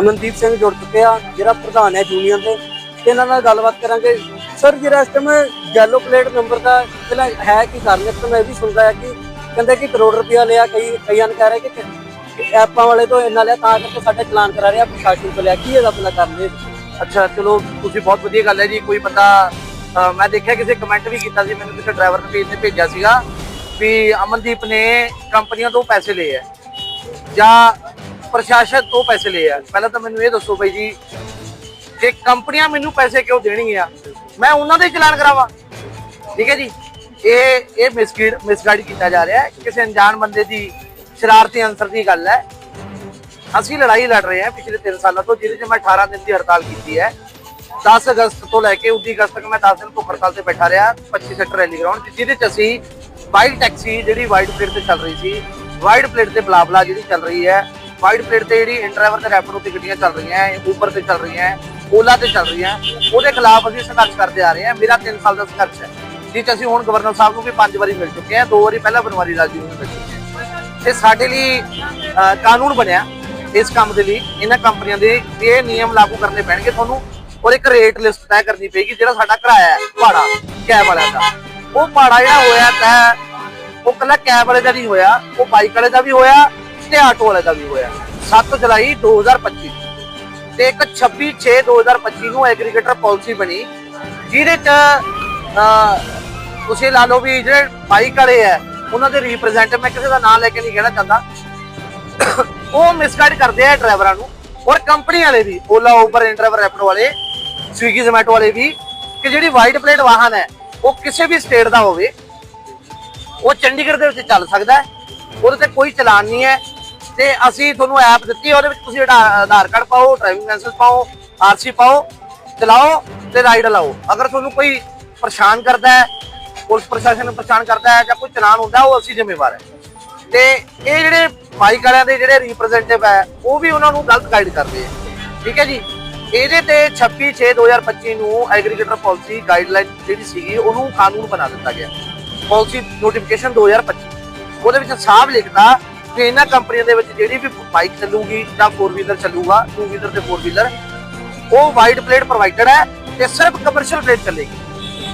ਅਮਨਦੀਪ ਸਿੰਘ ਜੁੜ ਚੁੱਕੇ ਆ, ਜਿਹੜਾ ਪ੍ਰਧਾਨ ਹੈ ਯੂਨੀਅਨ ਦੇ। ਤੇ ਇਹਨਾਂ ਨਾਲ ਗੱਲਬਾਤ ਕਰਾਂਗੇ। ਸਰ, ਜਿਹੜਾ ਇਸ ਟਾਈਮ ਯੈਲੋ ਪਲੇਟ ਨੰਬਰ ਦਾ ਪਹਿਲਾਂ ਹੈ ਕੀ ਕਾਰਨ? ਇਸ ਮੈਂ ਇਹ ਵੀ ਸੁਣਦਾ ਹੈ ਕਿ ਕਹਿੰਦੇ ਕਿ ਕਰੋੜ ਰੁਪਇਆ ਲਿਆ, ਕਈ ਕਈਆਂ ਨੇ ਕਹਿ ਰਹੇ ਕਿ ਐਪਾਂ ਵਾਲੇ ਤੋਂ ਇੰਨਾ ਲਿਆ ਤਾਂ ਕਰਕੇ ਸਾਡਾ ਚਲਾਨ ਕਰਾ ਰਿਹਾ ਪ੍ਰਸ਼ਾਸਨ ਤੋਂ ਲਿਆ। ਕੀ ਇਹਦਾ ਆਪਣਾ ਕਾਰਨ ਅੱਛਾ, ਚਲੋ, ਤੁਸੀਂ ਬਹੁਤ ਵਧੀਆ ਗੱਲ ਹੈ ਜੀ। ਕੋਈ ਬੰਦਾ ਮੈਂ ਦੇਖਿਆ ਕਿਸੇ ਕਮੈਂਟ ਵੀ ਕੀਤਾ ਸੀ, ਮੈਨੂੰ ਕਿਸੇ ਡਰਾਈਵਰ ਨੇ ਪੇਜ ਤੇ ਭੇਜਿਆ ਸੀਗਾ ਵੀ ਅਮਨਦੀਪ ਨੇ ਕੰਪਨੀਆਂ ਤੋਂ ਪੈਸੇ ਲਏ ਆ ਜਾਂ ਪ੍ਰਸ਼ਾਸਨ ਤੋਂ ਪੈਸੇ ਲਏ ਆ। ਪਹਿਲਾਂ ਤਾਂ ਮੈਨੂੰ ਇਹ ਦੱਸੋ ਬਾਈ ਜੀ ਕਿ ਕੰਪਨੀਆਂ ਮੈਨੂੰ ਪੈਸੇ ਕਿਉਂ ਦੇਣਗੀਆਂ? ਮੈਂ ਉਹਨਾਂ ਦੇ ਚਲਾਨ ਕਰਾਵਾਂ। ਠੀਕ ਹੈ ਜੀ? ਇਹ ਇਹ ਮਿਸਗਾਈਡ ਮਿਸਗਾਈਡ ਕੀਤਾ ਜਾ ਰਿਹਾ ਹੈ। ਕਿਸੇ ਅਣਜਾਣ ਬੰਦੇ ਦੀ ਸ਼ਰਾਰਤੀ ਅਨਸਰ ਦੀ ਗੱਲ ਹੈ। ਅਸੀਂ ਲੜਾਈ ਲੜ ਰਹੇ ਹਾਂ ਪਿਛਲੇ 3 ਸਾਲਾਂ ਤੋਂ, ਜਿਹਦੇ 'ਚ ਮੈਂ 18 ਦਿਨ ਦੀ ਹੜਤਾਲ ਕੀਤੀ ਹੈ। 10 ਅਗਸਤ ਤੋਂ ਲੈ ਕੇ 19 ਅਗਸਤ ਤੱਕ ਮੈਂ 10 ਦਿਨ ਭੁੱਖ ਹੜਤਾਲ ਤੇ ਬੈਠਾ ਰਿਹਾ 25 ਸੈਕਟਰ ਰੈਲੀ ਗਰਾਊਂਡ ਜਿਹਦੇ 'ਚ ਅਸੀਂ ਵਾਈਟ ਟੈਕਸੀ ਜਿਹੜੀ ਵਾਈਟ ਪਲੇਟ ਤੇ ਚੱਲ ਰਹੀ ਸੀ ਵਾਈਟ ਪਲੇਟ ਤੇ ਬਲਾਬਲਾ ਜਿਹੜੀ ਚੱਲ ਰਹੀ ਹੈ ਵਾਈਟ ਪਲੇਟ ਤੇ ਜਿਹੜੀ ਇੰਡਰਾਈਵਰ ਤੇ ਰੈਪਿਡੋ ਤੇ ਗੱਡੀਆਂ ਚੱਲ ਰਹੀਆਂ ਹੈ ਉਬਰ ਤੇ ਚੱਲ ਰਹੀਆਂ ਹੈ ਓਲਾ ਤੇ ਚੱਲ ਰਹੀਆਂ ਹੈ, ਉਹਦੇ ਖਿਲਾਫ ਅਸੀਂ ਸੰਘਰਸ਼ ਕਰਦੇ ਆ ਰਹੇ ਹਾਂ ਮੇਰਾ 3 ਸਾਲ ਦਾ ਸੰਘਰਸ਼ ਹੈ ਜਿਸ ਅਸੀਂ ਹੁਣ ਗਵਰਨਰ ਸਾਹਿਬ ਨੂੰ ਵੀ ਪੰਜ ਵਾਰੀ ਮਿਲ ਚੁੱਕੇ ਹਾਂ ਦੋ ਵਾਰੀ ਪਹਿਲਾਂ ਬਨਵਾਰੀ ਲਾਲ ਜੀ ਨੂੰ ਮਿਲ ਚੁੱਕੇ ਹਾਂ ਤੇ ਸਾਡੇ ਲਈ ਕਾਨੂੰਨ ਬਣਿਆ ਇਸ ਕੰਮ ਦੇ ਲਈ ਇਹਨਾਂ ਕੰਪਨੀਆਂ ਦੇ ਇਹ ਨਿਯਮ ਲਾਗੂ ਕਰਨੇ ਪੈਣਗੇ ਤੁਹਾਨੂੰ ਔਰ ਇੱਕ ਰੇਟ ਲਿਸਟ ਤੈਅ ਕਰਨੀ ਪਏਗੀ ਜਿਹੜਾ ਸਾਡਾ ਕਿਰਾਇਆ ਹੈ ਭਾੜਾ ਕੈਬ ਵਾਲਿਆਂ ਦਾ। ਉਹ ਭਾੜਾ ਜਿਹੜਾ ਹੋਇਆ ਤੈਅ ਉਹ ਕੱਲਾ ਕੈਬ ਵਾਲੇ ਦਾ ਨਹੀਂ ਹੋਇਆ ਉਹ ਬਾਈਕ ਵਾਲੇ ਦਾ ਵੀ ਹੋਇਆ ਤੇ ਆਟੋ ਵਾਲੇ ਦਾ ਵੀ ਹੋਇਆ। 7 ਜੁਲਾਈ 2025 ਤੇ ਇੱਕ 26 6 2025 ਨੂੰ ਐਗਰੀਗੇਟਰ ਪਾਲਿਸੀ ਬਣੀ। ਜਿਹਦੇ ਚ ਤੁਸੀਂ ਲਾ ਲਓ ਵੀ ਜਿਹੜੇ ਬਾਈਕ ਵਾਲੇ ਆ, ਉਹਨਾਂ ਦੇ ਰਿਪਰੈਜ਼ੈਂਟੇਟਿਵ ਮੈਂ ਕਿਸੇ ਦਾ ਨਾਮ ਲੈ ਕੇ ਨਹੀਂ ਕਹਿਣਾ ਚਾਹੁੰਦਾ। ਉਹ ਮਿਸਗਾਈਡ ਕਰਦੇ ਆ ਡਰਾਈਵਰਾਂ ਨੂੰ। ਔਰ ਕੰਪਨੀ ਵਾਲੇ ਵੀ ਓਲਾ ਉਬਰ ਇੰਡਰਾਈਵਰ ਰੈਪਿਡੋ ਵਾਲੇ ਸਵੀਗੀ ਜ਼ੋਮੈਟੋ ਵਾਲੇ ਵੀ, ਕਿ ਜਿਹੜੀ ਵਾਈਟ ਪਲੇਟ ਵਾਹਨ ਹੈ, ਉਹ ਕਿਸੇ ਵੀ ਸਟੇਟ ਦਾ ਹੋਵੇ, ਉਹ ਚੰਡੀਗੜ੍ਹ ਦੇ ਵਿੱਚ ਚੱਲ ਸਕਦਾ ਹੈ। ਉਹਦੇ ਤੇ ਕੋਈ ਚਲਾਨ ਨਹੀਂ ਹੈ। ਤੇ ਅਸੀਂ ਤੁਹਾਨੂੰ ਐਪ ਦਿੱਤੀ, ਉਹਦੇ ਵਿੱਚ ਤੁਸੀਂ ਆਧਾ- ਆਧਾਰ ਕਾਰਡ ਪਾਓ ਡਰਾਈਵਿੰਗ ਲਾਇਸੈਂਸ ਪਾਓ ਆਰਸੀ ਪਾਓ, ਚਲਾਓ ਤੇ ਰਾਈਡ ਲਾਓ। ਅਗਰ ਤੁਹਾਨੂੰ ਕੋਈ ਪਰੇਸ਼ਾਨ ਕਰਦਾ ਹੈ, ਪੁਲਿਸ ਪ੍ਰਸ਼ਾਸਨ ਨੂੰ ਪਰੇਸ਼ਾਨ ਕਰਦਾ ਹੈ ਜਾਂ ਕੋਈ ਚਲਾਨ ਹੁੰਦਾ, ਉਹ ਅਸੀਂ ਜ਼ਿੰਮੇਵਾਰ ਹੈ। ਤੇ ਇਹ ਜਿਹੜੇ ਬਾਈਕ ਵਾਲਿਆਂ ਦੇ ਜਿਹੜੇ ਰਿਪਰੈਜ਼ੈਂਟੇਟਿਵ ਹੈ, ਉਹ ਵੀ ਉਹਨਾਂ ਨੂੰ ਗਲਤ ਗਾਈਡ ਕਰਦੇ ਹੈ। ਠੀਕ ਹੈ ਜੀ? ਇਹਦੇ ਤੇ 26 6 2025 ਨੂੰ ਐਗਰੀਗੇਟਰ ਪਾਲਿਸੀ ਗਾਈਡਲਾਈਨ ਜਿਹੜੀ ਸੀਗੀ, ਉਹਨੂੰ ਕਾਨੂੰਨ ਬਣਾ ਦਿੱਤਾ ਗਿਆ। ਪਾਲਿਸੀ ਨੋਟੀਫਿਕੇਸ਼ਨ 2025 ਉਹਦੇ ਵਿੱਚ ਸਾਫ਼ ਲਿਖਦਾ ਕਿ ਇਹਨਾਂ ਕੰਪਨੀਆਂ ਦੇ ਵਿੱਚ ਜਿਹੜੀ ਵੀ ਬਾਈਕ ਚੱਲੂਗੀ ਜਾਂ 4 ਵੀਲਰ ਚੱਲੂਗਾ 2 ਵੀਲਰ ਤੇ 4 ਵੀਲਰ ਉਹ ਵਾਈਟ ਪਲੇਟ ਪ੍ਰੋਵਾਈਡਡ ਹੈ ਤੇ ਸਿਰਫ ਕਮਰਸ਼ੀਅਲ ਪਲੇਟ ਚੱਲੇਗੀ।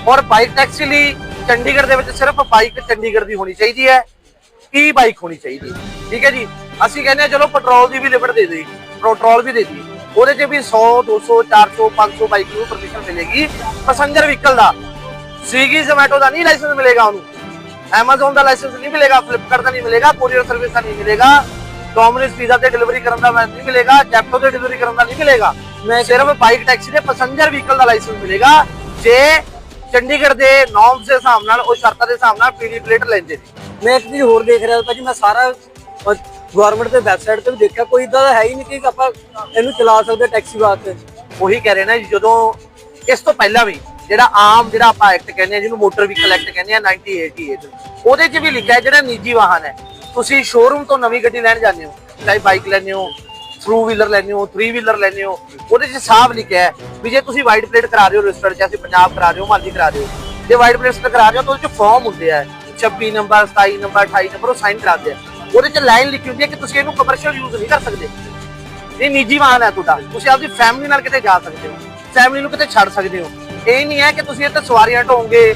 ਔਰ ਬਾਈਕ ਟੈਕਸੀ ਲਈ ਚੰਡੀਗੜ੍ਹ ਦੇ ਵਿੱਚ ਸਿਰਫ ਬਾਈਕ ਚੰਡੀਗੜ੍ਹ ਦੀ ਹੋਣੀ ਚਾਹੀਦੀ ਹੈ। e ਈ ਬਾਈਕ ਹੋਣੀ ਚਾਹੀਦੀ ਹੈ। ਠੀਕ ਹੈ ਜੀ? ਅਸੀਂ ਕਹਿੰਦੇ ਹਾਂ, ਚਲੋ ਪੈਟਰੋਲ ਦੀ ਵੀ ਲਿਮਟ ਦੇ ਦੇਈ ਪੈਟਰੋਲ ਵੀ ਦੇ ਦੇਈ ਉਹਦੇ 'ਚ ਵੀ 100 200 400 500 ਬਾਈਕ ਨੂੰ ਪਰਮਿਸ਼ਨ ਮਿਲੇਗੀ। ਪੈਸੰਜਰ ਵਹੀਕਲ ਦਾ। ਸਵੀਗੀ ਜ਼ੋਮੈਟੋ ਦਾ ਨਹੀਂ ਲਾਇਸੈਂਸ ਮਿਲੇਗਾ ਉਹਨੂੰ। Amazon ਦਾ ਲਾਇਸੈਂਸ ਨਹੀਂ ਮਿਲੇਗਾ ਫਲਿੱਪਕਾਰਟ ਦਾ ਨਹੀਂ ਮਿਲੇਗਾ ਕੋਰੀਅਰ ਸਰਵਿਸ ਦਾ ਨਹੀਂ ਮਿਲੇਗਾ ਡੋਮਿਨੋਜ਼ ਪੀਜ਼ਾ ਤੇ ਡਿਲੀਵਰੀ ਕਰਨ ਦਾ ਨਹੀਂ ਮਿਲੇਗਾ ਜੈਪਟੋ ਤੇ ਡਿਲੀਵਰੀ ਕਰਨ ਦਾ ਨਹੀਂ ਮਿਲੇਗਾ। ਮੈਂ ਸਿਰਫ ਬਾਈਕ ਟੈਕਸੀ ਦੇ ਪੈਸੰਜਰ ਵਹੀਕਲ ਦਾ ਲਾਇਸੈਂਸ ਮਿਲੇਗਾ ਜੇ ਚੰਡੀਗੜ੍ਹ ਦੇ ਨੋਰਮਸ ਦੇ ਹਿਸਾਬ ਨਾਲ ਉਹ ਸ਼ਰਤਾਂ ਦੇ ਹਿਸਾਬ ਨਾਲ ਪੀਡੀ ਪਲੇਟ ਲੈਂਦੇ ਨੇ। ਮੈਂ ਇੱਕ ਚੀਜ਼ ਹੋਰ ਦੇਖ ਰਿਹਾ ਭਾਜੀ ਮੈਂ ਸਾਰਾ ਗਵਰਨਮੈਂਟ ਦੇ ਵੈਬਸਾਈਟ ਤੇ ਵੀ ਦੇਖਿਆ ਕੋਈ ਇਦਾਂ ਦਾ ਹੈ ਹੀ ਨਹੀਂ ਕਿ ਆਪਾਂ ਇਹਨੂੰ ਚਲਾ ਸਕਦੇ ਟੈਕਸੀ ਵਾਸਤੇ। ਉਹੀ ਕਹਿ ਰਹੇ ਨੇ ਜਦੋਂ ਇਸ ਤੋਂ ਪਹਿਲਾਂ ਵੀ ਜਿਹੜਾ ਆਮ ਜਿਹੜਾ ਆਪਾਂ ਐਕਟ ਕਹਿੰਦੇ ਆ ਜਿਹਨੂੰ ਮੋਟਰ ਵਹੀਕਲ ਐਕਟ ਕਹਿੰਦੇ ਆ 1988 ਉਹਦੇ 'ਚ ਵੀ ਲਿਖਿਆ ਜਿਹੜਾ ਨਿੱਜੀ ਵਾਹਨ ਹੈ। ਤੁਸੀਂ ਸ਼ੋਰੂਮ ਤੋਂ ਨਵੀਂ ਗੱਡੀ ਲੈਣ ਜਾਂਦੇ ਹੋ, ਚਾਹੇ ਬਾਈਕ ਲੈਣੇ ਹੋ ਥਰੂ ਵੀਲਰ ਲੈਣੇ ਹੋ 3 ਵੀਲਰ ਲੈਣੇ ਹੋ, ਉਹਦੇ 'ਚ ਸਾਫ਼ ਲਿਖਿਆ ਹੈ ਵੀ ਜੇ ਤੁਸੀਂ ਵਾਈਟ ਪਲੇਟ ਕਰਾ ਰਹੇ ਹੋ, ਰਜਿਸਟਰਡ ਚਾਹੇ ਪੰਜਾਬ ਕਰਾ ਰਹੇ ਹੋ ਮਾਲੀ ਕਰਾ ਰਹੇ ਹੋ। ਜੇ ਵਾਈਟ ਪਲੇਟ ਕਰਾ ਰਹੇ ਹੋ, ਤਾਂ ਉਹਦੇ 'ਚ ਫਾਰਮ ਹੁੰਦੇ ਆ। 26 ਨੰਬਰ 27 ਨੰਬਰ 28 ਨੰਬਰ, ਉਹ ਸਾਈਨ ਕਰਾਉਂਦੇ ਆ। ਉਹਦੇ 'ਚ ਲਾਈਨ ਲਿਖੀ ਹੁੰਦੀ ਹੈ ਕਿ ਤੁਸੀਂ ਇਹਨੂੰ ਕਮਰਸ਼ੀਅਲ ਯੂਜ਼ ਨਹੀਂ ਕਰ ਸਕਦੇ। ਇਹ ਨਿੱਜੀ ਵਾਹਨ ਹੈ ਤੁਹਾਡਾ। ਤੁਸੀਂ ਆਪਦੀ ਫੈਮਿਲੀ ਨਾਲ ਕਿਤੇ ਜਾ ਸਕਦੇ ਹੋ। ਫੈਮਿਲੀ ਨੂੰ ਕਿਤੇ ਛੱਡ ਸਕਦੇ ਹੋ। ਇਹ ਨਹੀਂ ਹੈ ਕਿ ਤੁਸੀਂ ਇੱਥੇ ਸਵਾਰੀਆਂ ਢੋਗੇ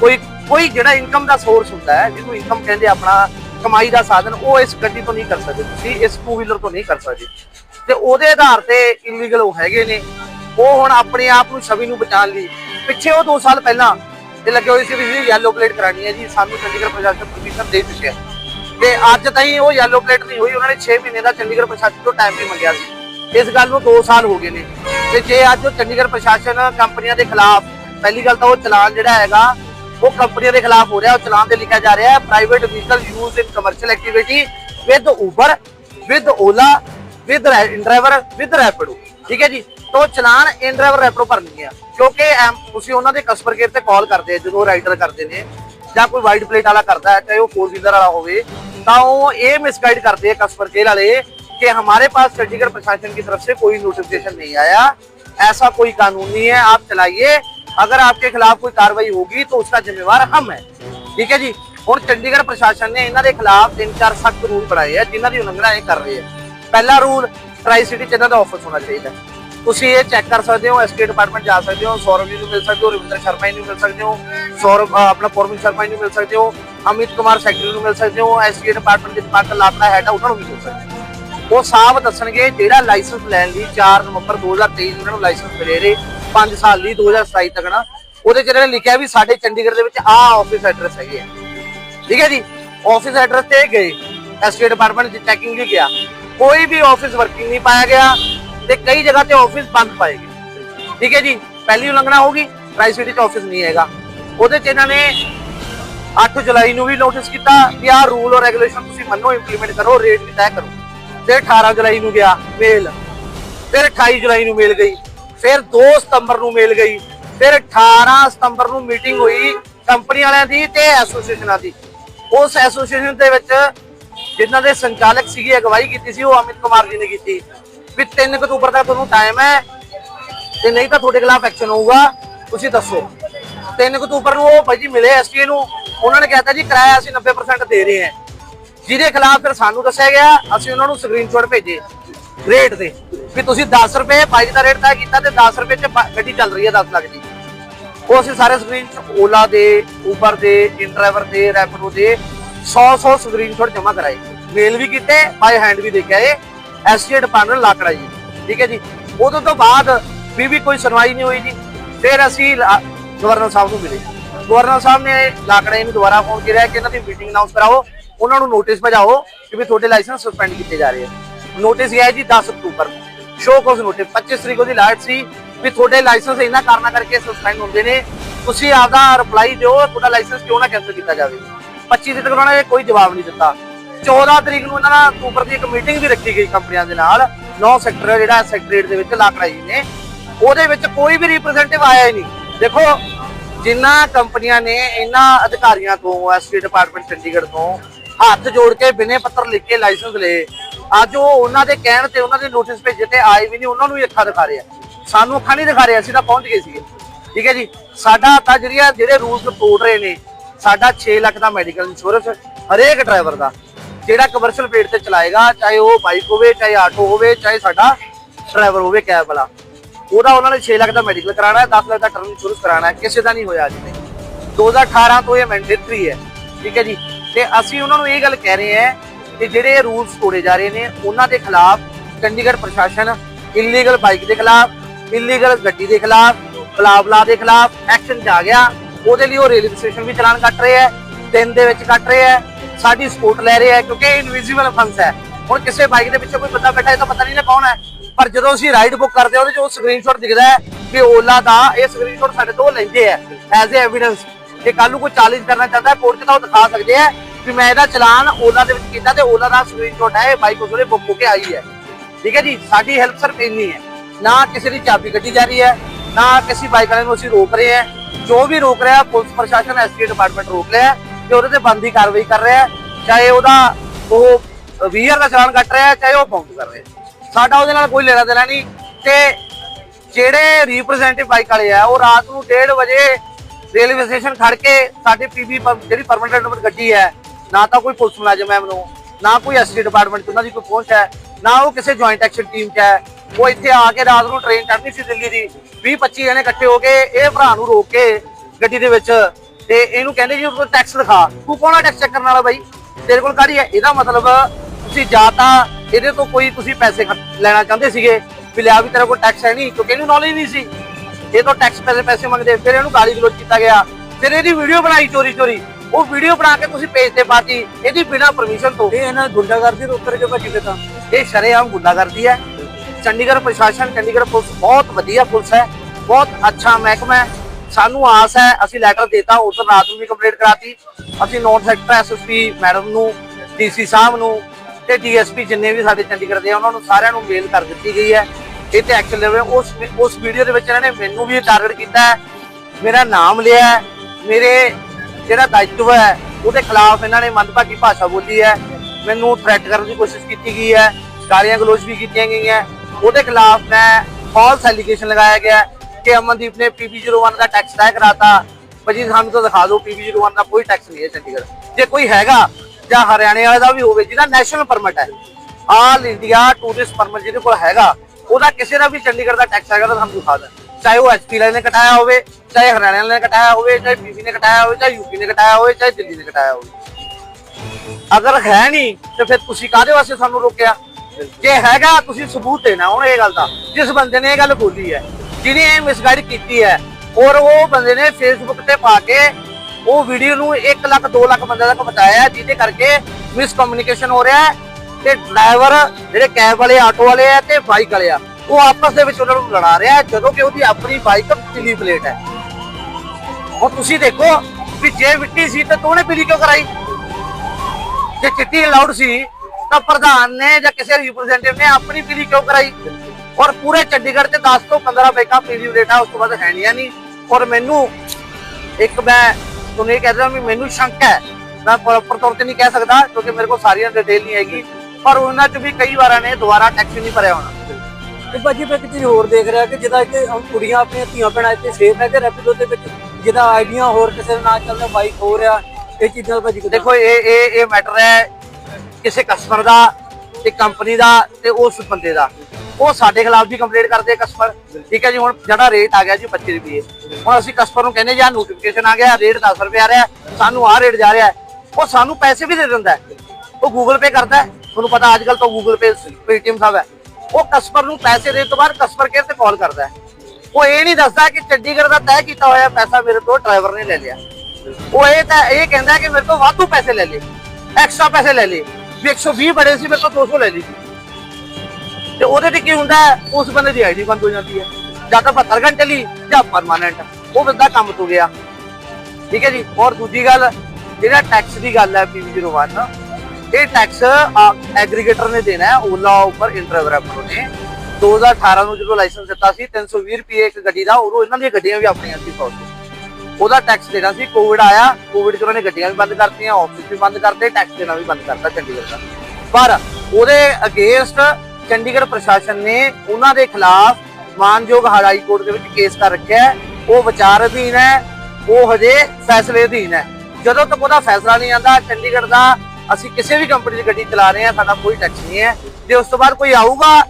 ਕੋਈ ਕੋਈ ਜਿਹੜਾ ਇਨਕਮ ਦਾ ਸੋਰਸ ਹੁੰਦਾ ਹੈ, ਜਿਹਨੂੰ ਇਨਕਮ ਕਹਿੰਦੇ ਆਪਣਾ ਕਮਾਈ ਦਾ ਸਾਧਨ, ਉਹ ਇਸ ਗੱਡੀ ਤੋਂ ਨਹੀਂ ਕਰ ਸਕਦੇ ਤੁਸੀਂ, ਇਸ ਟੂ ਵੀਲਰ ਤੋਂ ਨਹੀਂ ਕਰ ਸਕਦੇ। ਤੇ ਉਹਦੇ ਆਧਾਰ ਤੇ ਇਲੀਗਲ ਉਹ ਹੈਗੇ ਨੇ। ਉਹ ਹੁਣ ਆਪਣੇ ਆਪ ਨੂੰ ਛਵੀ ਨੂੰ ਬਚਾਉਣ ਲਈ, ਪਿੱਛੇ ਉਹ 2 ਸਾਲ ਪਹਿਲਾਂ ਇਹ ਲੱਗੇ ਹੋਏ ਸੀ ਵੀ ਜੀ ਯੈਲੋ ਪਲੇਟ ਕਰਾਣੀ ਹੈ ਜੀ, ਸਾਨੂੰ ਚੰਡੀਗੜ੍ਹ ਪ੍ਰਸ਼ਾਸਨ ਪਰਮਿਸ਼ਨ ਦੇ ਚੁੱਕਿਆ। ਤੇ ਅੱਜ ਤਾਈਂ ਉਹ ਯੈਲੋ ਪਲੇਟ ਨਹੀਂ ਹੋਈ, ਉਹਨਾਂ ਨੇ 6 ਮਹੀਨੇ ਦਾ ਚੰਡੀਗੜ੍ਹ ਪ੍ਰਸ਼ਾਸਨ ਤੋਂ ਟਾਈਮ ਵੀ ਮੰਗਿਆ ਸੀ। ਇਸ ਗੱਲ ਨੂੰ 2 ਸਾਲ ਹੋ ਗਏ ਨੇ। ਤੇ ਜੇ ਅੱਜ ਚੰਡੀਗੜ੍ਹ ਪ੍ਰਸ਼ਾਸਨ ਕੰਪਨੀਆਂ ਦੇ ਖਿਲਾਫ ਪਹਿਲੀ ਗੱਲ ਤਾਂ ਉਹ ਚਲਾਨ ਜਿਹੜਾ ਹੈਗਾ, ਉਹ ਕੰਪਨੀਆਂ ਦੇ ਖਿਲਾਫ ਹੋ ਰਿਹਾ, ਉਹ ਚਲਾਨ ਤੇ ਲਿਖਿਆ ਜਾ ਰਿਹਾ ਹੈ private vehicle use in commercial activity with Uber with Ola with driver with Rapido ਠੀਕ ਹੈ ਜੀ? ਤੋਂ ਚਲਾਨ ਇਨ ਡਰਾਈਵਰ ਰੈਪਿਡੋ ਭਰਨੀ ਹੈ। ਕਿਉਂਕਿ ਤੁਸੀਂ ਉਹਨਾਂ ਦੇ ਕਸਟਮਰ ਕੇਅਰ ਤੇ ਕਾਲ ਕਰਦੇ ਜਦੋਂ ਰਾਈਡਰ ਕਰਦੇ ਨੇ, ਜਾਂ ਕੋਈ ਵਾਈਡ ਪਲੇਟ ਵਾਲਾ ਕਰਦਾ ਹੈ, ਚਾਹੇ ਉਹ ਫੋਰ ਵੀਲਰ ਵਾਲਾ ਹੋਵੇ, ਤਾਂ ਉਹ ਇਹ ਮਿਸਗਾਈਡ ਕਰਦੇ ਆ ਕਸਟਮਰ ਕੇਅਰ ਵਾਲੇ कि हमारे पास चंडीगढ़ प्रशासन की तरफ से कोई नोटिफिकेशन नहीं आया ऐसा कोई कानून नहीं है आप चलाइए अगर आपके खिलाफ कोई कार्रवाई होगी तो उसका जिम्मेवार हम है ठीक है जी ਹੁਣ ਚੰਡੀਗੜ੍ਹ ਪ੍ਰਸ਼ਾਸਨ ਨੇ ਇਹਨਾਂ ਦੇ ਖਿਲਾਫ ਤਿੰਨ ਚਾਰ ਸਖਤ ਰੂਲ ਬਣਾਏ ਆ ਜਿਨ੍ਹਾਂ ਦੀ ਉਲੰਘਣਾ ਇਹ ਕਰ ਰਹੇ ਆ ਪਹਿਲਾ ਰੂਲ ਟਰਾਈ ਸਿਟੀ ਚ ਇਹਨਾਂ ਦਾ ਆਫਿਸ ਹੋਣਾ ਚਾਹੀਦਾ ਤੁਸੀਂ ਇਹ ਚੈੱਕ ਕਰ ਸਕਦੇ ਹੋ ਐਸਕੇ ਡਿਪਾਰਟਮੈਂਟ ਜਾ ਸਕਦੇ ਹੋ ਸੌਰਵ ਜੀ ਨੂੰ ਮਿਲ ਸਕਦੇ ਹੋ ਰਵਿੰਦਰ ਸ਼ਰਮਾ ਜੀ ਨੂੰ ਮਿਲ ਸਕਦੇ ਹੋ ਸੌਰਵ ਅਹ ਆਪਣਾ ਪਰਮਿਤ ਸ਼ਰਮਾ ਜੀ ਨੂੰ ਮਿਲ ਸਕਦੇ ਹੋ ਅਮਿਤ ਕੁਮਾਰ ਸੈਕਟਰੀ ਨੂੰ ਮਿਲ ਸਕਦੇ ਹੋ ਐਸਕੇ ਡਿਪਾਰਟਮੈਂਟ ਦੇ ਡਿਪਾਰਟਮੈਂਟ ਲਾਪੜਾ ਹੈਡ ਆ ਉਹਨਾਂ ਨੂੰ ਵੀ ਮਿਲ ਸਕਦੇ ਹੋ ਉਹ ਸਾਫ਼ ਦੱਸਣਗੇ ਜਿਹੜਾ ਲਾਇਸੈਂਸ ਲੈਣ ਲਈ 4 ਨਵੰਬਰ 2023 ਨੂੰ ਉਹਨਾਂ ਨੂੰ ਲਾਇਸੈਂਸ ਮਿਲੇ ਰੇ 5 ਸਾਲ ਲਈ 2027 ਤੱਕ ਨਾ। ਉਹਦੇ ਚ ਇਹਨਾਂ ਨੇ ਲਿਖਿਆ ਵੀ ਸਾਡੇ ਚੰਡੀਗੜ੍ਹ ਦੇ ਵਿੱਚ ਆਹ ਆਫਿਸ ਐਡਰੈਸ ਹੈਗੇ ਆ। ਠੀਕ ਹੈ ਜੀ? ਆਫਿਸ ਐਡਰੈਸ ਤੇ ਗਏ। ਐਸਟੇਟ ਡਿਪਾਰਟਮੈਂਟ ਚ ਚੈਕਿੰਗ ਵੀ ਗਿਆ। ਕੋਈ ਵੀ ਆਫਿਸ ਵਰਕਿੰਗ ਨਹੀਂ ਪਾਇਆ ਗਿਆ ਤੇ ਕਈ ਜਗ੍ਹਾ ਤੇ ਆਫਿਸ ਬੰਦ ਪਾਏ ਗਏ। ਠੀਕ ਹੈ ਜੀ? ਪਹਿਲੀ ਉਲੰਘਣਾ ਹੋਗੀ ਟਰਾਈ ਸਿਟੀ ਚ ਆਫਿਸ ਨਹੀਂ ਹੈਗਾ। ਉਹਦੇ ਚ ਇਹਨਾਂ ਨੇ 8 ਜੁਲਾਈ ਨੂੰ ਵੀ ਨੋਟਿਸ ਕੀਤਾ ਕਿ ਆਹ ਰੂਲ ਔਰ ਰੈਗੂਲੇਸ਼ਨ ਤੁਸੀਂ ਮੰਨੋ ਇੰਪਲੀਮੈਂਟ ਕਰੋ ਰੇਟ ਵੀ ਤੈਅ ਕਰੋ। ਫਿਰ 18 ਜੁਲਾਈ ਨੂੰ ਗਿਆ ਮੇਲ, ਫਿਰ 28 ਜੁਲਾਈ ਨੂੰ ਮਿਲ ਗਈ, ਫਿਰ 2 ਸਤੰਬਰ ਨੂੰ ਮਿਲ ਗਈ, ਫਿਰ 18 ਸਤੰਬਰ ਨੂੰ ਮੀਟਿੰਗ ਹੋਈ ਕੰਪਨੀ ਵਾਲਿਆਂ ਦੀ ਤੇ ਐਸੋਸੀਏਸ਼ਨਾਂ ਦੀ। ਉਸ ਐਸੋਸੀਏਸ਼ਨ ਦੇ ਵਿੱਚ ਜਿਨ੍ਹਾਂ ਦੇ ਸੰਚਾਲਕ ਸੀਗੇ, ਅਗਵਾਈ ਕੀਤੀ ਸੀ, ਉਹ ਅਮਿਤ ਕੁਮਾਰ ਜੀ ਨੇ ਕੀਤੀ। ਵੀ 3 ਅਕਤੂਬਰ ਤੱਕ ਤੁਹਾਨੂੰ ਟਾਈਮ ਹੈ ਤੇ ਨਹੀਂ ਤਾਂ ਤੁਹਾਡੇ ਖਿਲਾਫ ਐਕਸ਼ਨ ਹੋਊਗਾ, ਤੁਸੀਂ ਦੱਸੋ। 3 ਅਕਤੂਬਰ ਨੂੰ ਉਹ ਭਾਈ ਜੀ ਮਿਲੇ ਐਸਟੀ ਨੂੰ, ਉਹਨਾਂ ਨੇ ਕਹਿਤਾ ਜੀ, ਕਿਰਾਇਆ ਅਸੀਂ 90% ਦੇ ਰਹੇ ਹਾਂ। ਜਿਹਦੇ ਖਿਲਾਫ ਫਿਰ ਸਾਨੂੰ ਦੱਸਿਆ ਗਿਆ, ਅਸੀਂ ਉਹਨਾਂ ਨੂੰ ਸਕਰੀਨਸ਼ਾਟ ਭੇਜੇ ਰੇਟ ਦੇ ਵੀ ਤੁਸੀਂ 10 ਰੁਪਏ ਬਾਈਕ ਦਾ ਰੇਟ ਤੈਅ ਕੀਤਾ ਤੇ 10 ਰੁਪਏ ਚ ਗੱਡੀ ਚੱਲ ਰਹੀ ਹੈ 10 ਲੱਖ ਦੀ। ਉਹ ਅਸੀਂ ਸਾਰੇ ਸਕਰੀਨ ਓਲਾ ਦੇ ਉਬਰ ਦੇ ਇਨ ਡਰਾਈਵਰ ਦੇ ਰੈਪਿਡੋ ਦੇ 100 100 ਸਕਰੀਨਸ਼ਾਟ ਜਮ੍ਹਾਂ ਕਰਾਏ। ਮੇਲ ਵੀ ਕੀਤੇ ਬਾਈ ਹੈਂਡ ਵੀ ਦੇਖਿਆ ਇਹ। ਐਸਟੀ ਡਿਪਾਰਟਮੈਂਟ ਲਾਕੜਾ ਜੀ। ਠੀਕ ਹੈ ਜੀ। ਉਦੋਂ ਤੋਂ ਬਾਅਦ ਵੀ ਵੀ ਕੋਈ ਸੁਣਵਾਈ ਨਹੀਂ ਹੋਈ ਜੀ। ਫਿਰ ਅਸੀਂ ਗਵਰਨਰ ਸਾਹਿਬ ਨੂੰ ਮਿਲੇ। ਗਵਰਨਰ ਸਾਹਿਬ ਨੇ ਲਾਕੜਾ ਜੀ ਨੂੰ ਦੁਬਾਰਾ ਫੋਨ ਕਰਿਆ ਕਿ ਇਹਨਾਂ ਦੀ ਮੀਟਿੰਗ ਅਨਾਉਂਸ ਕਰਾਓ। ਉਹਨਾਂ ਨੂੰ ਨੋਟਿਸ ਭਜਾਓ ਕਿ ਵੀ ਤੁਹਾਡੇ ਲਾਇਸੈਂਸ ਸਸਪੈਂਡ ਕੀਤੇ ਜਾ ਰਹੇ ਆ। ਨੋਟਿਸ ਗਿਆ ਜੀ 10 ਅਕਤੂਬਰ ਨੂੰ। ਸ਼ੋ ਕੋਸ ਨੋਟਿਸ 25 ਤਰੀਕ ਉਹਦੀ ਲਾਟ ਸੀ ਵੀ ਤੁਹਾਡੇ ਲਾਇਸੈਂਸ ਇਹਨਾਂ ਕਾਰਨਾਂ ਕਰਕੇ ਸਸਪੈਂਡ ਹੁੰਦੇ ਨੇ। ਤੁਸੀਂ ਆਪਦਾ ਰਿਪਲਾਈ ਦਿਓ, ਤੁਹਾਡਾ ਲਾਇਸੈਂਸ ਕਿਉਂ ਨਾ ਕੈਂਸਲ ਕੀਤਾ ਜਾਵੇ। 25 ਤਰੀਕ ਉਹਨਾਂ ਨੇ ਕੋਈ ਜਵਾਬ ਨਹੀਂ ਦਿੱਤਾ। 14 ਤਰੀਕ ਨੂੰ ਇਹਨਾਂ ਨਾਲ ਅਕਤੂਬਰ ਦੀ ਇੱਕ ਮੀਟਿੰਗ ਵੀ ਰੱਖੀ ਗਈ ਕੰਪਨੀਆਂ ਦੇ ਨਾਲ। 9 ਸੈਕਟਰ ਜਿਹੜਾ ਸੈਕਟਰੀਏਟ ਦੇ ਵਿੱਚ ਲਾਕੜਾ ਜੀ ਨੇ। ਉਹਦੇ ਵਿੱਚ ਕੋਈ ਵੀ ਰਿਪਰੈਜ਼ੈਂਟੇਟਿਵ ਆਇਆ ਹੀ ਨਹੀਂ। ਦੇਖੋ, ਜਿੰਨਾ ਕੰਪਨੀਆਂ ਨੇ ਇਹਨਾਂ ਅਧਿਕਾਰੀਆਂ ਤੋਂ ਐਸਟੀ ਡਿਪਾਰਟਮੈਂਟ ਚੰਡੀਗੜ੍ਹ ਤੋਂ ਹੱਥ ਜੋੜ ਕੇ ਬਿਨੇ ਪੱਤਰ ਲਿਖ ਕੇ ਲਾਇਸੈਂਸ ਲਏ। ਅੱਜ ਉਹ ਉਹਨਾਂ ਦੇ ਕਹਿਣ ਤੇ ਉਹਨਾਂ ਦੇ ਨੋਟਿਸ ਭੇਜੇ ਤੇ ਆਏ ਵੀ ਨਹੀਂ, ਉਹਨਾਂ ਨੂੰ ਵੀ ਅੱਖਾਂ ਦਿਖਾ ਰਹੇ। ਆ ਸਾਨੂੰ ਅੱਖਾਂ ਨਹੀਂ ਦਿਖਾ ਰਹੇ, ਅਸੀਂ ਤਾਂ ਪਹੁੰਚ ਗਏ ਸੀਗੇ। ਠੀਕ ਹੈ ਜੀ? ਸਾਡਾ ਤਾਂ ਜਿਹੜੀਆਂ, ਜਿਹੜੇ ਰੂਲਸ ਤੋੜ ਰਹੇ ਨੇ, ਸਾਡਾ 6 ਲੱਖ ਦਾ ਮੈਡੀਕਲ ਇੰਸ਼ੋਰੈਂਸ ਹਰੇਕ ਡਰਾਈਵਰ ਦਾ, ਜਿਹੜਾ ਕਮਰਸ਼ੀਅਲ ਪੇਡ ਤੇ ਚਲਾਏਗਾ, ਚਾਹੇ ਉਹ ਬਾਈਕ ਹੋਵੇ, ਚਾਹੇ ਆਟੋ ਹੋਵੇ, ਚਾਹੇ ਸਾਡਾ ਡਰਾਈਵਰ ਹੋਵੇ ਕੈਬ ਵਾਲਾ। ਉਹਦਾ ਉਹਨਾਂ ਨੇ 6 ਲੱਖ ਦਾ ਮੈਡੀਕਲ ਕਰਾਉਣਾ ਹੈ 10 ਲੱਖ ਦਾ ਟਰਮ ਇੰਸ਼ੋਰੈਂਸ ਕਰਾਉਣਾ ਹੈ ਕਿਸੇ ਦਾ ਨਹੀਂ ਹੋਇਆ ਅਜੇ ਤੱਕ। 2018 ਤੋਂ ਇਹ ਮੈਂਡੇਟਰੀ ਹੈ। ਠੀਕ ਹੈ ਜੀ? ਤੇ ਅਸੀਂ ਉਹਨਾਂ ਨੂੰ ਇਹ ਗੱਲ ਕਹਿ ਰਹੇ ਹਾਂ ਕਿ ਜਿਹੜੇ ਰੂਲਸ ਤੋੜੇ ਜਾ ਰਹੇ ਨੇ, ਉਹਨਾਂ ਦੇ ਖਿਲਾਫ ਚੰਡੀਗੜ੍ਹ ਪ੍ਰਸ਼ਾਸਨ ਇਲੀਗਲ ਬਾਈਕ ਦੇ ਖਿਲਾਫ ਇਲੀਗਲ ਗੱਡੀ ਦੇ ਖਿਲਾਫ ਬਲਾਬਲਾ ਦੇ ਖਿਲਾਫ ਐਕਸ਼ਨ 'ਚ ਆ ਗਿਆ। ਉਹਦੇ ਲਈ ਉਹ ਰੇਲਵੇ ਸਟੇਸ਼ਨ ਵੀ ਚਲਾਨ ਕੱਟ ਰਹੇ ਹੈ, ਦਿਨ ਦੇ ਵਿੱਚ ਕੱਟ ਰਹੇ ਹੈ, ਸਾਡੀ ਸਪੋਰਟ ਲੈ ਰਹੇ ਹੈ, ਕਿਉਂਕਿ ਇਹ ਇਨਵਿਜ਼ੀਬਲ ਫੰਕਸ ਹੈ। ਹੁਣ ਕਿਸੇ ਬਾਈਕ ਦੇ ਪਿੱਛੇ ਕੋਈ ਬੰਦਾ ਬੈਠਾ ਹੈ ਤਾਂ ਪਤਾ ਨਹੀਂ ਨਾ ਕੌਣ ਹੈ। ਪਰ ਜਦੋਂ ਅਸੀਂ ਰਾਈਡ ਬੁੱਕ ਕਰਦੇ ਹਾਂ, ਉਹਦੇ 'ਚ ਉਹ ਸਕਰੀਨਸ਼ਾਟ ਦਿਖਦਾ ਹੈ ਕਿ ਓਲਾ ਦਾ, ਇਹ ਸਕਰੀਨਸ਼ਾਟ ਸਾਡੇ ਤੋਂ ਲੈਂਦੇ ਹੈ ਐਜ਼ ਅ ਐਵੀਡੈਂਸ ਜੇ ਕੱਲ ਨੂੰ ਕੋਈ ਚੈਲੰਜ ਕਰਨਾ ਚਾਹਦਾ ਕੋਰਟ 'ਚ ਤਾਂ ਉਹ ਦਿਖਾ ਸਕਦੇ ਹੈ ਕਿ ਮੈਂ ਇਹਦਾ ਚਲਾਨ ਓਲਾ ਦੇ ਵਿੱਚ ਕੀਤਾ ਤੇ ਓਲਾ ਦਾ ਸਕਰੀਨਸ਼ਾਟ ਹੈ ਬਾਈਕ ਉਹਦੇ ਬੁੱਕ ਹੋ ਕੇ ਆਈ ਹੈ। ਠੀਕ ਹੈ ਜੀ, ਸਾਡੀ ਹੈਲਪ ਸਿਰਫ ਇੰਨੀ ਹੈ। ਨਾ ਕਿਸੇ ਦੀ ਚਾਬੀ ਕੱਢੀ ਜਾ ਰਹੀ ਹੈ, ਨਾ ਕਿਸੇ ਬਾਈਕ ਵਾਲੇ ਨੂੰ ਅਸੀਂ ਰੋਕ ਰਹੇ ਹਾਂ। ਜੋ ਵੀ ਰੋਕ ਰਿਹਾ, ਪੁਲਿਸ ਪ੍ਰਸ਼ਾਸਨ ਐਸਟੀ ਡਿਪਾਰਟਮੈਂਟ ਰੋਕ ਰਿਹਾ ਹੈ ਤੇ ਉਹਦੇ ਤੇ ਬੰਦੀ ਕਾਰਵਾਈ ਕਰ ਰਿਹਾ ਚਾਹੇ ਉਹਦਾ ਉਹ 20000 ਦਾ ਚਲਾਨ ਕੱਟ ਰਿਹਾ ਚਾਹੇ ਉਹ ਬਾਉਂਡ ਕਰ ਰਿਹਾ ਸਾਡਾ ਉਹਦੇ ਨਾਲ ਕੋਈ ਲੈਣਾ ਦੇਣਾ ਨਹੀਂ ਤੇ ਜਿਹੜੇ ਰਿਪਰੈਜ਼ੈਂਟੇਟਿਵ ਬਾਈਕ ਵਾਲੇ ਆ, ਉਹ ਰਾਤ ਨੂੰ 1:30 ਵਜੇ ਰੇਲਵੇ ਸਟੇਸ਼ਨ ਖੜ ਕੇ ਸਾਡੇ ਪੀਬੀ ਜਿਹੜੀ ਪਰਮਨੈਂਟ ਨੰਬਰ ਗੱਡੀ ਹੈ, ਨਾ ਤਾਂ ਕੋਈ ਪੁਲਿਸ ਮੁਲਾਜ਼ਮ ਹੈ ਮੈਨੂੰ, ਨਾ ਕੋਈ ਐਸਟੀ ਡਿਪਾਰਟਮੈਂਟ ਉਹਨਾਂ ਦੀ ਕੋਈ ਪਹੁੰਚ ਹੈ, ਨਾ ਉਹ ਕਿਸੇ ਜੁਆਇੰਟ ਐਕਸ਼ਨ ਟੀਮ 'ਚ ਹੈ। ਉਹ ਇੱਥੇ ਆ ਕੇ ਰਾਤ ਨੂੰ ਟ੍ਰੇਨ ਚੜ੍ਹਨੀ ਸੀ ਦਿੱਲੀ ਦੀ 20 25 ਜਣੇ ਇਕੱਠੇ ਹੋ ਕੇ ਇਹ ਭਰਾ ਨੂੰ ਰੋਕ ਕੇ ਗੱਡੀ ਦੇ ਵਿੱਚ ਤੇ ਇਹਨੂੰ ਕਹਿੰਦੇ ਜੀ ਉਹ ਟੈਕਸ ਦਿਖਾ। ਤੂੰ ਕੌਣ ਆ ਟੈਕਸ ਚੈੱਕ ਕਰਨ ਵਾਲਾ ਬਾਈ? ਤੇਰੇ ਕੋਲ ਕਾਹਦੀ ਹੈ। ਇਹਦਾ ਮਤਲਬ ਤੁਸੀਂ ਜਾਂ ਤਾਂ ਇਹਦੇ ਤੋਂ ਕੋਈ ਤੁਸੀਂ ਪੈਸੇ ਲੈਣਾ ਚਾਹੁੰਦੇ ਸੀਗੇ ਵੀ ਲਿਆ ਵੀ ਤੇਰੇ ਕੋਲ ਟੈਕਸ ਹੈ ਨਹੀਂ, ਕਿਉਂਕਿ ਇਹਨੂੰ ਨੌਲੇਜ ਨਹੀਂ ਸੀ। ਇਹ ਤੋਂ ਟੈਕਸ ਪੈਸੇ ਪੈਸੇ ਮੰਗਦੇ ਫਿਰ ਇਹਨੂੰ ਗਾਲੀ ਗਲੋਚ ਕੀਤਾ ਗਿਆ। ਫਿਰ ਇਹਦੀ ਵੀਡੀਓ ਬਣਾਈ ਚੋਰੀ ਚੋਰੀ। ਉਹ ਵੀਡੀਓ ਬਣਾ ਕੇ ਤੁਸੀਂ ਪੇਜ ਤੇ ਪਾਤੀ ਇਹਦੀ ਬਿਨਾਂ ਪਰਮਿਸ਼ਨ ਤੋਂ। ਇਹ ਇਹਨਾਂ ਗੁੰਡਾਗਰਦੀ ਕਰਕੇ ਭੱਜ ਗਏ ਤਾਂ। ਇਹ ਸ਼ਰੇਆਮ ਗੁੰਡਾਗਰਦੀ ਹੈ। ਚੰਡੀਗੜ੍ਹ ਪ੍ਰਸ਼ਾਸਨ ਚੰਡੀਗੜ੍ਹ ਪੁਲਿਸ ਬਹੁਤ ਵਧੀਆ ਪੁਲਿਸ ਹੈ। ਬਹੁਤ ਅੱਛਾ ਮਹਿਕਮਾ ਹੈ। ਸਾਨੂੰ ਆਸ ਹੈ ਅਸੀਂ ਲੈਟਰ ਦਿੱਤਾ ਉਸ ਰਾਤ ਨੂੰ ਵੀ ਕੰਪਲੀਟ ਕਰਾਤੀ। ਅਸੀਂ ਨੋਟ ਸੈਕਟਰ ਐਸਐਸਪੀ ਮੈਡਮ ਨੂੰ ਡੀਸੀ ਸਾਹਿਬ ਨੂੰ ਤੇ ਡੀਐਸਪੀ ਜਿੰਨੇ ਵੀ ਸਾਡੇ ਚੰਡੀਗੜ੍ਹ ਦੇ ਆ ਉਹਨਾਂ ਨੂੰ ਸਾਰਿਆਂ ਨੂੰ ਮੇਲ ਕਰ ਦਿੱਤੀ ਗਈ ਹੈ। ਇਹ ਤੇ ਐਕਸ਼ਨ ਲੈਵੇ ਉਸ ਉਸ ਵੀਡੀਓ ਦੇ ਵਿੱਚ ਇਹਨਾਂ ਨੇ ਮੈਨੂੰ ਵੀ ਟਾਰਗੇਟ ਕੀਤਾ ਹੈ। ਮੇਰਾ ਨਾਮ ਲਿਆ ਹੈ, ਮੇਰੇ ਜਿਹੜਾ ਦਾਇਤਵ ਹੈ ਉਹਦੇ ਖਿਲਾਫ ਇਹਨਾਂ ਨੇ ਮੰਦਭਾਗੀ ਭਾਸ਼ਾ ਬੋਲੀ ਹੈ। ਮੈਨੂੰ ਥ੍ਰੈਟ ਕਰਨ ਦੀ ਕੋਸ਼ਿਸ਼ ਕੀਤੀ ਗਈ ਹੈ। ਗਾਲੀਆਂ ਗਲੋਚ ਵੀ ਕੀਤੀਆਂ ਗਈਆਂ। ਉਹਦੇ ਖਿਲਾਫ ਮੈਂ ਫਾਲਸ ਐਲੀਗੇਸ਼ਨ ਲਗਾਇਆ ਗਿਆ ਕਿ ਅਮਨਦੀਪ ਨੇ PB01 ਦਾ ਟੈਕਸ ਤੈਅ ਕਰਾਤਾ। ਭਾਜੀ ਸਾਨੂੰ ਤਾਂ ਦਿਖਾ ਦਿਓ PB01 ਦਾ ਕੋਈ ਟੈਕਸ ਨਹੀਂ ਹੈ ਚੰਡੀਗੜ੍ਹ। ਜੇ ਕੋਈ ਹੈਗਾ ਜਾਂ ਹਰਿਆਣੇ ਵਾਲੇ ਦਾ ਵੀ ਹੋਵੇ ਜਿਹਦਾ ਨੈਸ਼ਨਲ ਪਰਮਿਟ ਹੈ। ਆਲ ਇੰਡੀਆ ਟੂਰਿਸਟ ਪਰਮਿਟ ਜਿਹਦੇ ਕੋਲ ਹੈਗਾ ਉਹਦਾ ਕਿਸੇ ਦਾ ਵੀ ਚੰਡੀਗੜ੍ਹ ਦਾ ਟੈਕਸ ਹੈਗਾ ਤਾਂ ਸਾਨੂੰ ਦਿਖਾ ਦੇ। ਚਾਹੇ ਉਹ ਐਸਪੀ ਵਾਲੇ ਨੇ ਕਟਾਇਆ ਹੋਵੇ, ਚਾਹੇ ਹਰਿਆਣਾ ਵਾਲੇ ਨੇ ਕਟਾਇਆ ਹੋਵੇ, ਚਾਹੇ ਬੀਬੀ ਨੇ ਕਟਾਇਆ ਹੋਵੇ, ਚਾਹੇ ਯੂਪੀ ਨੇ ਕਟਾਇਆ ਹੋਵੇ, ਚਾਹੇ ਦਿੱਲੀ ਨੇ ਕਟਾਇਆ ਹੋਵੇ। ਅਗਰ ਹੈ ਨਹੀਂ, ਤੇ ਫਿਰ ਤੁਸੀਂ ਕਾਹਦੇ ਵਾਸਤੇ ਸਾਨੂੰ ਰੋਕਿਆ? ਜੇ ਹੈਗਾ, ਤੁਸੀਂ ਸਬੂਤ ਦੇਣਾ ਹੁਣ ਇਹ ਗੱਲ ਦਾ। ਜਿਸ ਬੰਦੇ ਨੇ ਇਹ ਗੱਲ ਬੋਲੀ ਹੈ, ਜਿਹਨੇ ਇਹ ਮਿਸਗਾਈਡ ਕੀਤੀ ਹੈ, ਔਰ ਉਹ ਬੰਦੇ ਨੇ ਫੇਸਬੁੱਕ ਤੇ ਪਾ ਕੇ ਉਹ ਵੀਡੀਓ ਨੂੰ 1 ਲੱਖ 2 ਲੱਖ ਬੰਦੇ ਤੱਕ ਪਹੁੰਚਾਇਆ ਜਿਹਦੇ ਕਰਕੇ ਮਿਸ ਕਮਿਊਨੀਕੇਸ਼ਨ ਹੋ ਰਿਹਾ ਹੈ। ਤੇ ਡਰਾਈਵਰ ਜਿਹੜੇ ਕੈਬ ਵਾਲੇ ਆਟੋ ਵਾਲੇ ਆ ਤੇ ਬਾਈਕ ਵਾਲੇ ਆ, ਉਹ ਆਪਸ ਦੇ ਵਿੱਚ ਉਹਨਾਂ ਨੂੰ ਲੜਾ ਰਿਹਾ ਜਦੋਂ ਕਿ ਉਹਦੀ ਆਪਣੀ ਬਾਈਕ ਪੀਲੀ ਪਲੇਟ ਹੈ। ਹੁਣ ਤੁਸੀਂ ਦੇਖੋ ਵੀ ਜੇ ਮਿੱਟੀ ਸੀ ਤਾਂ ਤੂੰ ਨੇ ਪੀਲੀ ਕਿਉਂ ਕਰਾਈ? ਜੇ ਚਿੱਟੀ ਅਲਾਉਡ ਸੀ, ਤਾਂ ਪ੍ਰਧਾਨ ਨੇ ਜਾਂ ਕਿਸੇ ਰਿਪਰੈਜ਼ੈਂਟੇਟਿਵ ਨੇ ਆਪਣੀ ਪੀਲੀ ਕਿਉਂ ਕਰਾਈ? ਔਰ ਪੂਰੇ ਚੰਡੀਗੜ੍ਹ ਚ 10 ਤੋਂ 15 ਬਾਈਕਾਂ ਪੀਲੀ ਰੇਟਾ ਉਸ ਤੋਂ ਬਾਅਦ ਹੈ ਨਹੀਂ। ਨਹੀਂ ਔਰ ਮੈਨੂੰ ਇੱਕ ਮੈਂ ਤੁਹਾਨੂੰ ਇਹ ਕਹਿ ਵੀ ਮੈਨੂੰ ਸ਼ੰਕ ਹੈ। ਮੈਂ ਪ੍ਰੋਪਰ ਤੌਰ ਤੇ ਨਹੀਂ ਕਹਿ ਸਕਦਾ, ਕਿਉਂਕਿ ਮੇਰੇ ਕੋਲ ਸਾਰੀਆਂ ਡਿਟੇਲ ਨਹੀਂ ਹੈਗੀ। ਪਰ ਉਹਨਾਂ ਚ ਵੀ ਕਈ ਵਾਰਾਂ ਨੇ ਦੁਬਾਰਾ ਟੈਕਸ ਨਹੀਂ ਭਰਿਆ ਹੋਣਾ ਤੇ ਭਾਜੀ ਮੈਂ ਇੱਕ ਚੀਜ਼ ਹੋਰ ਦੇਖ ਰਿਹਾ ਕਿ ਜਿਹਦਾ ਇੱਥੇ ਹੁਣ ਕੁੜੀਆਂ ਆਪਣੀਆਂ ਧੀਆਂ ਭੈਣਾਂ ਇੱਥੇ ਸੇਫ ਹੈ ਕਿ ਰੈਪਿਡੋ ਦੇ ਵਿੱਚ ਜਿਹਦਾ ਆਈਡੀਆਂ ਹੋਰ ਕਿਸੇ ਦੇ ਨਾਲ ਚੱਲਦਾ ਬਾਈਕ ਹੋ ਰਿਹਾ ਇਹ ਚੀਜ਼ਾਂ ਭਾਜੀ? ਦੇਖੋ ਇਹ ਇਹ ਇਹ ਮੈਟਰ ਹੈ ਕਿਸੇ ਕਸਟਮਰ ਦਾ ਤੇ ਕੰਪਨੀ ਦਾ ਤੇ ਉਸ ਬੰਦੇ ਦਾ ਉਹ ਸਾਡੇ ਖਿਲਾਫ ਵੀ ਕੰਪਲੇਂਟ ਕਰਦੇ ਕਸਟਮਰ ਠੀਕ ਹੈ ਜੀ ਹੁਣ ਜਿਹੜਾ ਰੇਟ ਆ ਗਿਆ ਜੀ 25 ਰੁਪਏ ਹੁਣ ਅਸੀਂ ਕਸਟਮਰ ਨੂੰ ਕਹਿੰਦੇ ਜਾਂ ਨੋਟੀਫਿਕੇਸ਼ਨ ਆ ਗਿਆ ਰੇਟ 10 ਰੁਪਏ ਆ ਰਿਹਾ ਸਾਨੂੰ ਆਹ ਰੇਟ ਜਾ ਰਿਹਾ। ਉਹ ਸਾਨੂੰ ਪੈਸੇ ਵੀ ਦੇ ਦਿੰਦਾ। ਉਹ ਗੂਗਲ ਪੇ ਕਰਦਾ। ਤੁਹਾਨੂੰ ਪਤਾ ਅੱਜ ਕੱਲ ਤਾਂ ਗੂਗਲ ਪੇ ਪੇਟੀਐਮ ਸਭ ਹੈ। ਉਹ ਕਸਟਮਰ ਨੂੰ ਪੈਸੇ ਦੇਣ ਤੋਂ ਬਾਅਦ ਕਸਟਮਰ ਕੇਅਰ ਤੇ ਕਾਲ ਕਰਦਾ ਹੈ। ਉਹ ਇਹ ਨਹੀਂ ਦੱਸਦਾ ਕਿ ਚੰਡੀਗੜ੍ਹ ਦਾ ਤੈਅ ਕੀਤਾ ਹੋਇਆ ਪੈਸਾ ਮੇਰੇ ਤੋਂ ਡਰਾਈਵਰ ਨੇ ਲੈ ਲਿਆ। ਉਹ ਇਹ ਤਾਂ ਇਹ ਕਹਿੰਦਾ ਕਿ ਮੇਰੇ ਤੋਂ ਵਾਧੂ ਪੈਸੇ ਲੈ ਲਏ ਐਕਸਟਰਾ ਪੈਸੇ ਲੈ ਲਏ। ਵੀ 120 ਬੜੇ ਸੀ, ਮੇਰੇ ਤੋਂ 200 ਲੈ ਲਈ ਤੇ ਉਹਦੇ ਤੇ ਕੀ ਹੁੰਦਾ ਉਸ ਬੰਦੇ ਦੀ ਆਈਡੀ ਬੰਦ ਹੋ ਜਾਂਦੀ ਹੈ। ਜਾਂ ਤਾਂ 72 ਘੰਟੇ ਲਈ, ਜਾਂ ਪਰਮਾਨੈਂਟ ਉਹ ਬੰਦਾ ਕੰਮ ਤੋਂ ਗਿਆ। ਠੀਕ ਹੈ ਜੀ? ਔਰ ਦੂਜੀ ਗੱਲ, ਜਿਹੜਾ ਟੈਕਸ ਦੀ ਗੱਲ ਹੈ PV01 ਇਹ ਟੈਕਸ ਐਗਰੀਗੇਟਰ ਨੇ ਦੇਣਾ ਹੈ, ਓਲਾ ਉੱਪਰ ਇੰਟਰਵਰੈਪਰੋ ਨੇ। 2018 ਨੂੰ ਜਦੋਂ ਲਾਇਸੈਂਸ ਦਿੱਤਾ ਸੀ 320 ਰੁਪਏ ਇੱਕ ਗੱਡੀ ਦਾ, ਉਦੋਂ ਇਹਨਾਂ ਦੀਆਂ ਗੱਡੀਆਂ ਵੀ ਆਪਣੀਆਂ ਸੀ ਸੌ ਉਹਦਾ ਟੈਕਸ ਦੇਣਾ ਸੀ ਕੋਵਿਡ ਆਇਆ ਕੋਵਿਡ ਚ ਉਹਨਾਂ ਨੇ ਗੱਡੀਆਂ ਵੀ ਬੰਦ ਕਰਤੀਆਂ ਆਫਿਸ ਵੀ ਬੰਦ ਕਰਤੇ ਟੈਕਸ ਦੇਣਾ ਵੀ ਬੰਦ ਕਰਤਾ ਚੰਡੀਗੜ੍ਹ ਦਾ। ਪਰ ਉਹਦੇ ਅਗੇਂਸਟ ਚੰਡੀਗੜ੍ਹ ਪ੍ਰਸ਼ਾਸਨ ਨੇ ਉਹਨਾਂ ਦੇ ਖਿਲਾਫ ਮਾਨਯੋਗ ਹਾਈ ਕੋਰਟ ਦੇ ਵਿੱਚ ਕੇਸ ਕਰ ਰੱਖਿਆ ਹੈ। ਉਹ ਵਿਚਾਰ ਅਧੀਨ ਹੈ, ਉਹ ਹਜੇ ਫੈਸਲੇ ਅਧੀਨ ਹੈ। ਜਦੋਂ ਤੱਕ ਉਹਦਾ ਫੈਸਲਾ ਨਹੀਂ ਆਂਦਾ ਚੰਡੀਗੜ੍ਹ ਦਾ ਅਸੀਂ ਕਿਸੇ ਵੀ ਕੰਪਨੀ ਦੀ ਗੱਡੀ ਚਲਾ ਰਹੇ ਹਾਂ, ਸਾਡਾ ਕੋਈ ਟੈਕਸ ਨਹੀਂ ਹੈ। ਜੇ ਉਸ ਤੋਂ ਬਾਅਦ ਕੋਈ ਆਊਗਾ,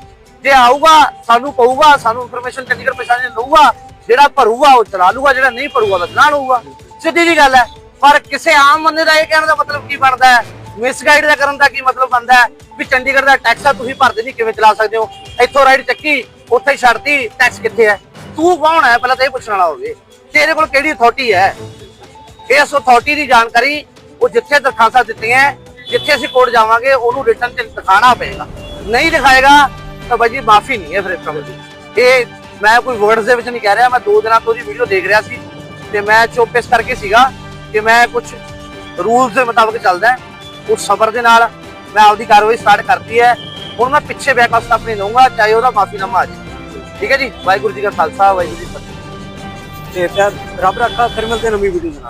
ਜੇ ਆਊਗਾ, ਸਾਨੂੰ ਪਊਗਾ, ਸਾਨੂੰ ਇਨਫੋਰਮੇਸ਼ਨ ਚੰਡੀਗੜ੍ਹ ਪ੍ਰਸ਼ਾਸਨ ਲਊਗਾ, ਜਿਹੜਾ ਭਰੂਗਾ ਉਹ ਚਲਾ ਲੂਗਾ ਜਿਹੜਾ ਨਹੀਂ ਭਰੂਗਾ ਤਾਂ ਨਾ ਲਊਗਾ। ਸਿੱਧੀ ਜੀ ਗੱਲ ਹੈ। ਪਰ ਕਿਸੇ ਆਮ ਬੰਦੇ ਦਾ ਇਹ ਕਹਿਣ ਦਾ ਮਤਲਬ ਕੀ ਬਣਦਾ ਹੈ? ਮਿਸਗਾਈਡ ਦਾ ਕਰਨ ਦਾ ਕੀ ਮਤਲਬ ਬਣਦਾ ਹੈ? ਵੀ ਚੰਡੀਗੜ੍ਹ ਦਾ ਟੈਕਸ ਆ ਤੁਸੀਂ ਭਰਦੇ ਨਹੀਂ, ਕਿਵੇਂ ਚਲਾ ਸਕਦੇ ਹੋ? ਇੱਥੋਂ ਰਾਈਡ ਚੱਕੀ, ਉੱਥੇ ਛੱਡਤੀ ਟੈਕਸ ਕਿੱਥੇ ਹੈ? ਤੂੰ ਕੌਣ ਹੈ? ਪਹਿਲਾਂ ਤਾਂ ਇਹ ਪੁੱਛਣ ਵਾਲਾ ਹੋਵੇ। ਤੇਰੇ ਕੋਲ ਕਿਹੜੀ ਅਥਾਰਟੀ ਹੈ? ਇਸ ਅਥਾਰਟੀ ਦੀ ਜਾਣਕਾਰੀ ਉਹ ਜਿੱਥੇ ਦਰਖਾਸਤਾਂ ਦਿੱਤੀਆਂ ਜਿੱਥੇ ਅਸੀਂ ਕੋਰਟ ਜਾਵਾਂਗੇ, ਉਹਨੂੰ ਰਿਟਰਨ ਤੇ ਦਿਖਾਣਾ ਪਏਗਾ। ਨਹੀਂ ਦਿਖਾਏਗਾ, ਤਾਂ ਬਾਈ ਜੀ ਮਾਫੀ ਨਹੀਂ ਹੈ ਫਿਰ ਇਸ ਕੰਮ ਇਹ ਮੈਂ ਕੋਈ ਵਰਡਸ ਦੇ ਵਿੱਚ ਨਹੀਂ ਕਹਿ ਰਿਹਾ, ਮੈਂ ਦੋ ਦਿਨਾਂ ਤੋਂ ਦੀ ਵੀਡੀਓ ਦੇਖ ਰਿਹਾ ਸੀ ਤੇ ਮੈਂ ਚੁੱਪ ਇਸ ਕਰਕੇ ਸੀਗਾ ਕਿ ਮੈਂ ਕੁਝ ਰੂਲਸ ਦੇ ਮੁਤਾਬਕ ਚੱਲਦਾ ਉਸ ਸਬਰ ਦੇ ਨਾਲ ਮੈਂ ਆਪਦੀ ਕਾਰਵਾਈ ਸਟਾਰਟ ਕਰਤੀ ਹੈ। ਹੁਣ ਮੈਂ ਪਿੱਛੇ ਬੈਕ ਵਾਸਤੇ ਨਹੀਂ ਲਊਂਗਾ ਚਾਹੇ ਉਹਦਾ ਮਾਫੀਨਾਮਾ ਆ ਜਾਏ ਠੀਕ ਹੈ ਜੀ? ਵਾਹਿਗੁਰੂ ਜੀ ਕਾ ਖਾਲਸਾ, ਵਾਹਿਗੁਰੂ ਜੀ ਕੀ ਫਤਿਹ। ਤੇ ਫਿਰ ਰੱਬ ਰੱਖਾ, ਫਿਰ ਮਿਲਦੇ ਨਵੀਂ ਵੀਡੀਓ ਦੇ ਨਾਲ।